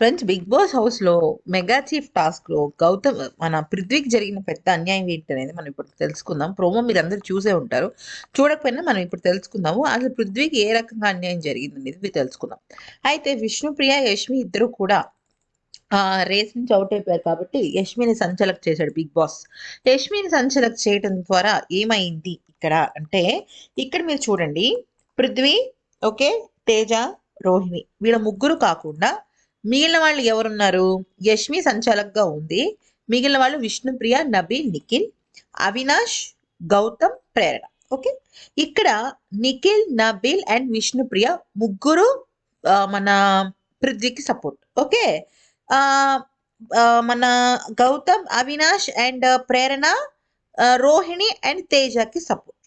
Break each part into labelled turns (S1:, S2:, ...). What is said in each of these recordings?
S1: Friends big Boss హౌస్లో mega chief టాస్క్లో గౌతమ్ మన పృథ్వీకి జరిగిన పెద్ద అన్యాయం ఏంటి అనేది మనం ఇప్పుడు తెలుసుకుందాం. ప్రోమో మీరు అందరూ చూసే ఉంటారు. చూడకపోయినా మనం ఇప్పుడు తెలుసుకుందాము. అసలు పృథ్వీకి ఏ రకంగా అన్యాయం జరిగింది అనేది మీరు తెలుసుకుందాం. అయితే విష్ణుప్రియ యష్మి ఇద్దరు కూడా రేస్ నుంచి అవుట్ అయిపోయారు కాబట్టి యష్మిని సంచలక్ చేశాడు బిగ్ బాస్ యష్మిని సంచలక్ చేయడం ద్వారా ఏమైంది ఇక్కడ అంటే ఇక్కడ మీరు చూడండి. పృథ్వీ ఓకే తేజ రోహిణి. వీళ్ళ ముగ్గురు కాకుండా మిగిలిన వాళ్ళు ఎవరున్నారు? యష్మి సంచాలక్గా ఉంది. మిగిలిన వాళ్ళు విష్ణుప్రియ నబీల్ నిఖిల్ అవినాష్ గౌతమ్ ప్రేరణ. ఓకే? ఇక్కడ నిఖిల్ నబీల్ అండ్ విష్ణుప్రియ ముగ్గురు మన పృథ్వీకి సపోర్ట్ ఓకే? మన గౌతమ్ అవినాష్ అండ్ ప్రేరణ రోహిణి అండ్ తేజకి సపోర్ట్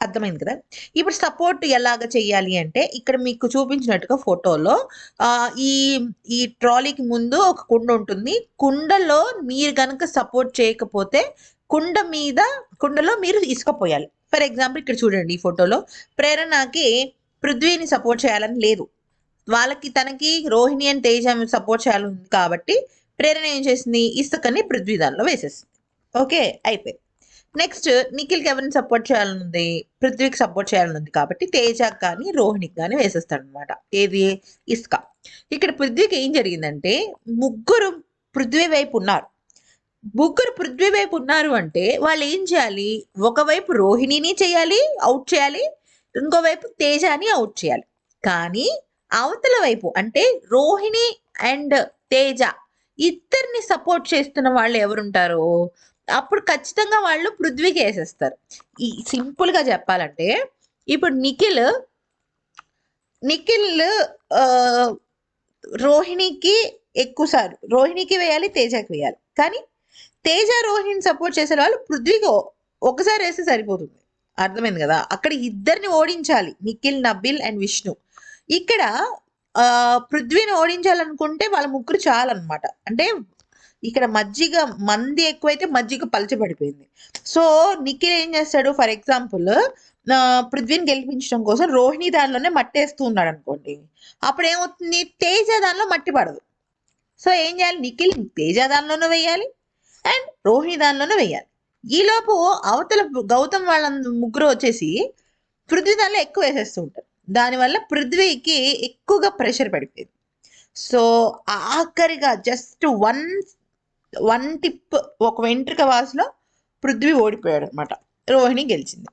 S1: అర్థమైంది కదా? ఇప్పుడు సపోర్ట్ ఎలాగ చేయాలి అంటే ఇక్కడ మీకు చూపించినట్టుగా ఫోటోలో ఈ ఈ ట్రాలీకి ముందు ఒక కుండ ఉంటుంది. కుండలో మీరు కనుక సపోర్ట్ చేయకపోతే కుండ మీద కుండలో మీరు ఇసుకపోయాలి. ఫర్ ఎగ్జాంపుల్ ఇక్కడ చూడండి ఈ ఫోటోలో ప్రేరణకి పృథ్వీని సపోర్ట్ చేయాలని లేదు. వాళ్ళకి తనకి రోహిణి అని తేజ సపోర్ట్ చేయాలి కాబట్టి ప్రేరణ ఏం చేసింది? ఇసుకని పృథ్వీ దానిలో వేసేసింది. ఓకే అయిపోయింది. నెక్స్ట్ నిఖిల్కి ఎవరిని సపోర్ట్ చేయాలని ఉంది పృథ్వీకి సపోర్ట్ చేయాలనుంది కాబట్టి తేజకి కానీ రోహిణికి కానీ వేసేస్తాడు అనమాట ఏది? ఇసుక. ఇక్కడ పృథ్వీకి ఏం జరిగిందంటే ముగ్గురు పృథ్వీ వైపు ఉన్నారు. ముగ్గురు పృథ్వీ వైపు ఉన్నారు అంటే వాళ్ళు ఏం చేయాలి? ఒకవైపు రోహిణిని చేయాలి అవుట్ చేయాలి ఇంకోవైపు తేజాని అవుట్ చేయాలి. కానీ అవతల వైపు అంటే రోహిణి అండ్ తేజ ఇద్దరిని సపోర్ట్ చేస్తున్న వాళ్ళు ఎవరుంటారు? అప్పుడు ఖచ్చితంగా వాళ్ళు పృథ్వీకి వేసేస్తారు. ఈ సింపుల్గా చెప్పాలంటే ఇప్పుడు నిఖిల్ నిఖిల్ రోహిణికి ఎక్కువసార్లు రోహిణికి వేయాలి తేజకి వేయాలి. కానీ తేజ రోహిణిని సపోర్ట్ చేసే వాళ్ళు పృథ్వీకి ఒకసారి వేస్తే సరిపోతుంది. అర్థమైంది కదా? అక్కడ ఇద్దరిని ఓడించాలి నిఖిల్ నబిల్ అండ్ విష్ణు. ఇక్కడ పృథ్వీని ఓడించాలనుకుంటే వాళ్ళ ముగ్గురు చాలన్నమాట. అంటే ఇక్కడ మజ్జిగ మంది ఎక్కువైతే మజ్జిగ పలచబడిపోయింది. సో నిఖిల్ ఏం చేస్తాడు? ఫర్ ఎగ్జాంపుల్ పృథ్వీని గెలిపించడం కోసం రోహిణి దానిలోనే మట్టేస్తూ ఉన్నాడు అనుకోండి. అప్పుడు ఏమవుతుంది? తేజ దానిలో మట్టి పడదు. సో ఏం చేయాలి? నిఖిల్ తేజ దానిలోనూ వేయాలి అండ్ రోహిణి దానిలోనూ వేయాలి. ఈలోపు అవతల గౌతమ్ వాళ్ళ ముగ్గురు వచ్చేసి పృథ్వీ దానిలో ఎక్కువ వేసేస్తూ ఉంటారు. దానివల్ల పృథ్వీకి ఎక్కువగా ప్రెషర్ పడిపోయింది. సో ఆఖరిగా జస్ట్ వన్ వన్ టిప్ ఒక వెంట్రుక వాసులో పృథ్వీ ఓడిపోయాడు అనమాట రోహిణి గెలిచింది.